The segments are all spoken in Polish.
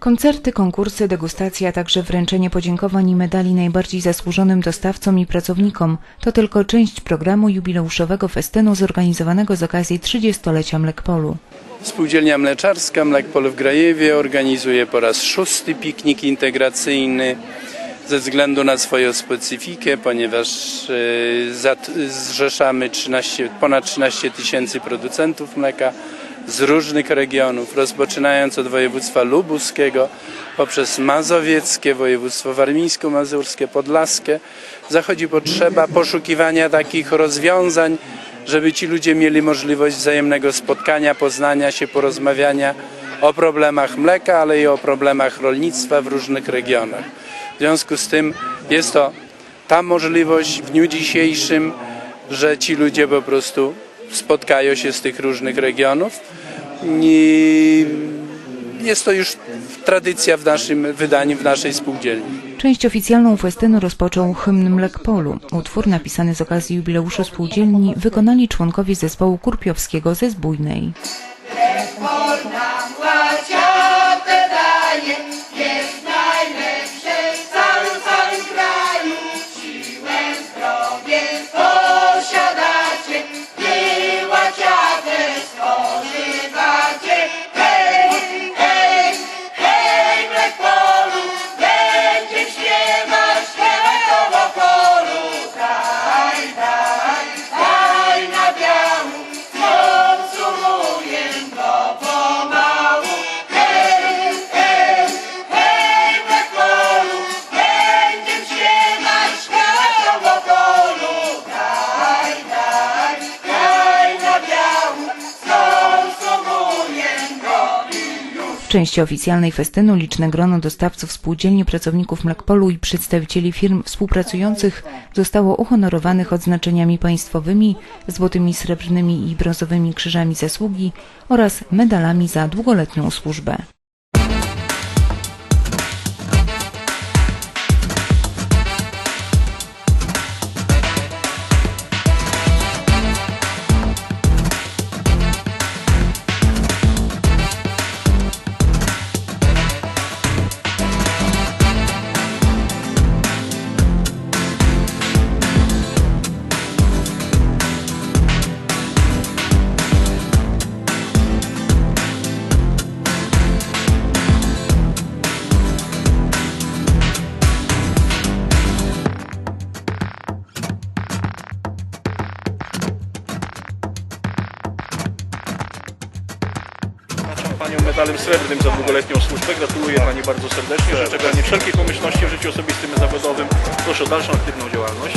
Koncerty, konkursy, degustacje, a także wręczenie podziękowań i medali najbardziej zasłużonym dostawcom i pracownikom to tylko część programu jubileuszowego festynu zorganizowanego z okazji 30-lecia Mlekpolu. Spółdzielnia Mleczarska Mlekpol w Grajewie organizuje po raz szósty piknik integracyjny ze względu na swoją specyfikę, ponieważ e, zrzeszamy 13, ponad 13 tysięcy producentów mleka z różnych regionów, rozpoczynając od województwa lubuskiego, poprzez mazowieckie, województwo warmińsko-mazurskie, podlaskie. Zachodzi potrzeba poszukiwania takich rozwiązań, żeby ci ludzie mieli możliwość wzajemnego spotkania, poznania się, porozmawiania o problemach mleka, ale i o problemach rolnictwa w różnych regionach. W związku z tym jest to ta możliwość w dniu dzisiejszym, że ci ludzie po prostu spotkają się z tych różnych regionów. I jest to już tradycja w naszym wydaniu, w naszej spółdzielni. Część oficjalną festynu rozpoczął hymn Mlekpolu. Utwór napisany z okazji jubileuszu spółdzielni wykonali członkowie zespołu kurpiowskiego ze Zbójnej. Części oficjalnej festynu liczne grono dostawców spółdzielni, pracowników Mlekpolu i przedstawicieli firm współpracujących zostało uhonorowanych odznaczeniami państwowymi, złotymi, srebrnymi i brązowymi krzyżami zasługi oraz medalami za długoletnią służbę. Medalem srebrnym za długoletnią służbę. Gratuluję Pani bardzo serdecznie. Życzę Pani wszelkiej pomyślności w życiu osobistym i zawodowym. Proszę o dalszą aktywną działalność.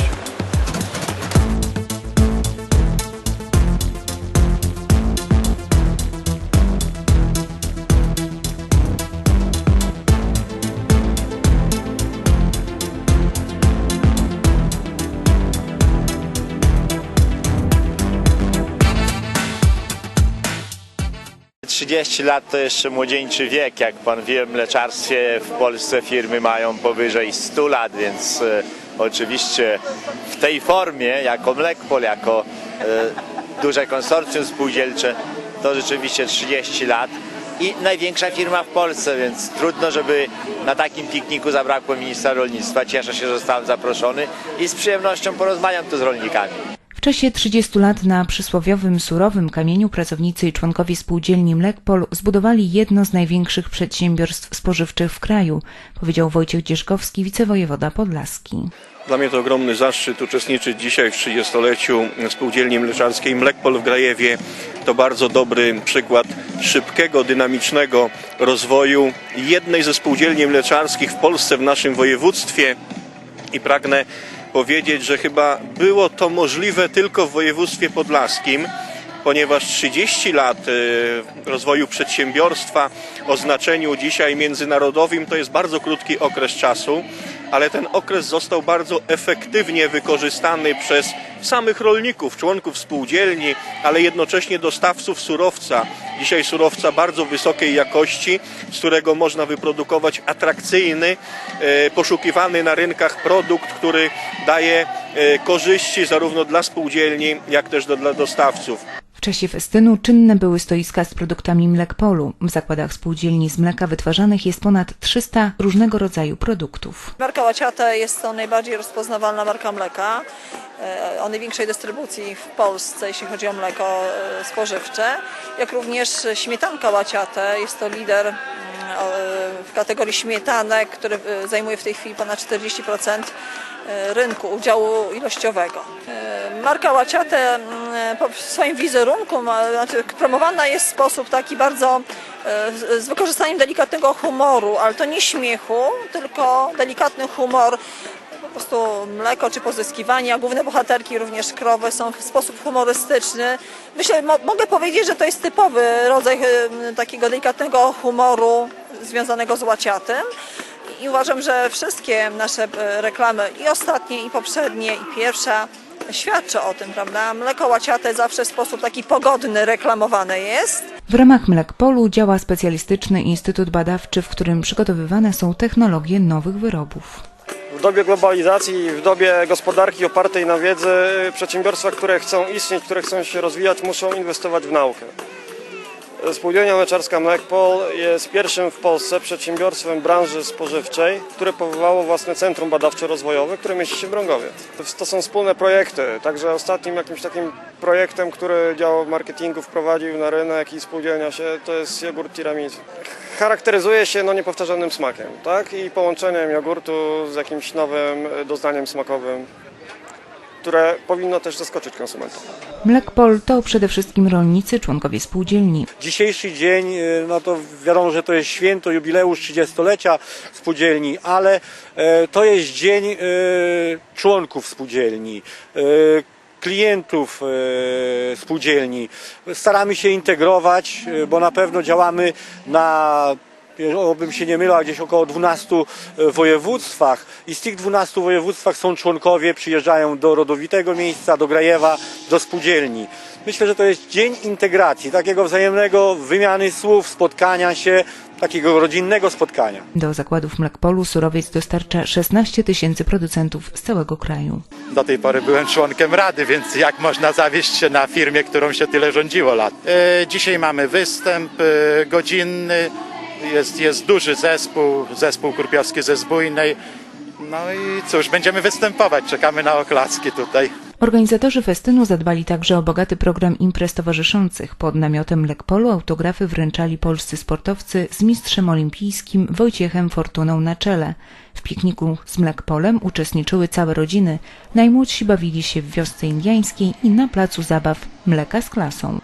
Te 30 lat to jeszcze młodzieńczy wiek. Jak pan wie, w mleczarstwie w Polsce firmy mają powyżej 100 lat, więc e, oczywiście w tej formie, jako Mlekpol, jako e, duże konsorcjum spółdzielcze, to rzeczywiście 30 lat. I największa firma w Polsce, więc trudno, żeby na takim pikniku zabrakło ministra rolnictwa. Cieszę się, że zostałem zaproszony i z przyjemnością porozmawiam tu z rolnikami. Czasie 30 lat na przysłowiowym surowym kamieniu pracownicy i członkowie spółdzielni Mlekpol zbudowali jedno z największych przedsiębiorstw spożywczych w kraju, powiedział Wojciech Dzierzkowski, wicewojewoda podlaski. Dla mnie to ogromny zaszczyt uczestniczyć dzisiaj w 30-leciu spółdzielni mleczarskiej Mlekpol w Grajewie. To bardzo dobry przykład szybkiego, dynamicznego rozwoju jednej ze spółdzielni mleczarskich w Polsce, w naszym województwie. I pragnę powiedzieć, że chyba było to możliwe tylko w województwie podlaskim, ponieważ 30 lat e, rozwoju przedsiębiorstwa o znaczeniu dzisiaj międzynarodowym to jest bardzo krótki okres czasu, ale ten okres został bardzo efektywnie wykorzystany przez samych rolników, członków spółdzielni, ale jednocześnie dostawców surowca. Dzisiaj surowca bardzo wysokiej jakości, z którego można wyprodukować atrakcyjny, e, poszukiwany na rynkach produkt, który daje e, korzyści zarówno dla spółdzielni, jak też dla dostawców. Czasie festynu czynne były stoiska z produktami Mlekpolu. W zakładach spółdzielni z mleka wytwarzanych jest ponad 300 różnego rodzaju produktów. Marka Łaciate jest to najbardziej rozpoznawalna marka mleka e, o największej dystrybucji w Polsce, jeśli chodzi o mleko e, spożywcze, jak również śmietanka Łaciate. Jest to lider mm, kategorii śmietanek, który e, zajmuje w tej chwili ponad 40% e, rynku udziału ilościowego. E, Marka Łaciate mm, po swoim wizerunku znaczy, promowana jest w sposób taki bardzo e, z wykorzystaniem delikatnego humoru, ale to nie śmiechu, tylko delikatny humor. Prostu mleko czy pozyskiwanie, a główne bohaterki również krowy są w sposób humorystyczny. Myślę, mo, mogę powiedzieć, że to jest typowy rodzaj takiego delikatnego humoru związanego z łaciatem. I uważam, że wszystkie nasze e, reklamy, i ostatnie, i poprzednie, i pierwsza, świadczy o tym, prawda? Mleko łaciate zawsze w sposób taki pogodny reklamowane jest. W ramach Mlekpolu działa specjalistyczny instytut badawczy, w którym przygotowywane są technologie nowych wyrobów. Dobie globalizacji, w dobie gospodarki opartej na wiedzy, przedsiębiorstwa, które chcą istnieć, które chcą się rozwijać, muszą inwestować w naukę. Spółdzielnia Mleczarska Mlekpol jest pierwszym w Polsce przedsiębiorstwem branży spożywczej, które powołało własne centrum badawczo-rozwojowe, które mieści się w Brągowie. To są wspólne projekty, także ostatnim jakimś takim projektem, który dział marketingu wprowadził na rynek i spółdzielnia się, to jest jogurt tiramisu. Charakteryzuje się no, niepowtarzalnym smakiem, tak? I połączeniem jogurtu z jakimś nowym doznaniem smakowym, które powinno też zaskoczyć konsumentów. Mlekpol to przede wszystkim rolnicy, członkowie spółdzielni. Dzisiejszy dzień, y, no to wiadomo, że to jest święto, jubileusz 30-lecia spółdzielni, ale e, to jest dzień e, członków spółdzielni, e, klientów e, spółdzielni. Staramy się integrować, e, bo na pewno działamy na obym się nie mylał, gdzieś około 12 województwach i z tych 12 województwach są członkowie, przyjeżdżają do rodowitego miejsca, do Grajewa, do spółdzielni. Myślę, że to jest dzień integracji, takiego wzajemnego wymiany słów, spotkania się, takiego rodzinnego spotkania. Do zakładów Mlekpolu surowiec dostarcza 16 tysięcy producentów z całego kraju. Do tej pory byłem członkiem rady, więc jak można zawieść się na firmie, którą się tyle rządziło lat. E, dzisiaj mamy występ e, godzinny, jest, jest duży zespół, zespół kurpiowski ze Zbójnej. No i cóż, będziemy występować, czekamy na oklaski tutaj. Organizatorzy festynu zadbali także o bogaty program imprez towarzyszących. Pod namiotem Mlekpolu autografy wręczali polscy sportowcy z mistrzem olimpijskim Wojciechem Fortuną na czele. W pikniku z Mlekpolem uczestniczyły całe rodziny. Najmłodsi bawili się w wiosce indiańskiej i na placu zabaw Mleka z klasą.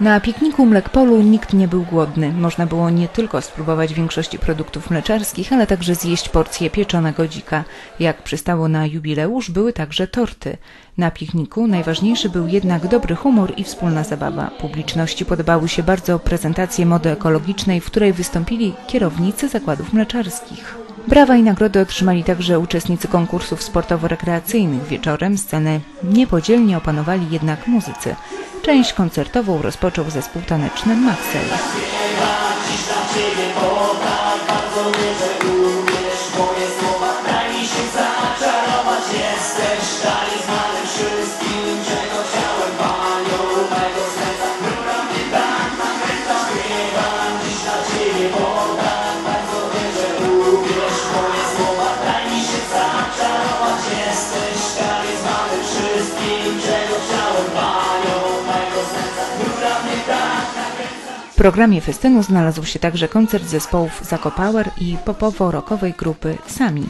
Na pikniku Mlekpolu nikt nie był głodny. Można było nie tylko spróbować większości produktów mleczarskich, ale także zjeść porcję pieczonego dzika. Jak przystało na jubileusz, były także torty. Na pikniku najważniejszy był jednak dobry humor i wspólna zabawa. Publiczności podobały się bardzo prezentacje mody ekologicznej, w której wystąpili kierownicy zakładów mleczarskich. Brawa i nagrody otrzymali także uczestnicy konkursów sportowo-rekreacyjnych. Wieczorem scenę niepodzielnie opanowali jednak muzycy. Część koncertową rozpoczął zespół taneczny Maxel. Programie festynu znalazł się także koncert zespołów Zakopower i popowo-rockowej grupy Sami.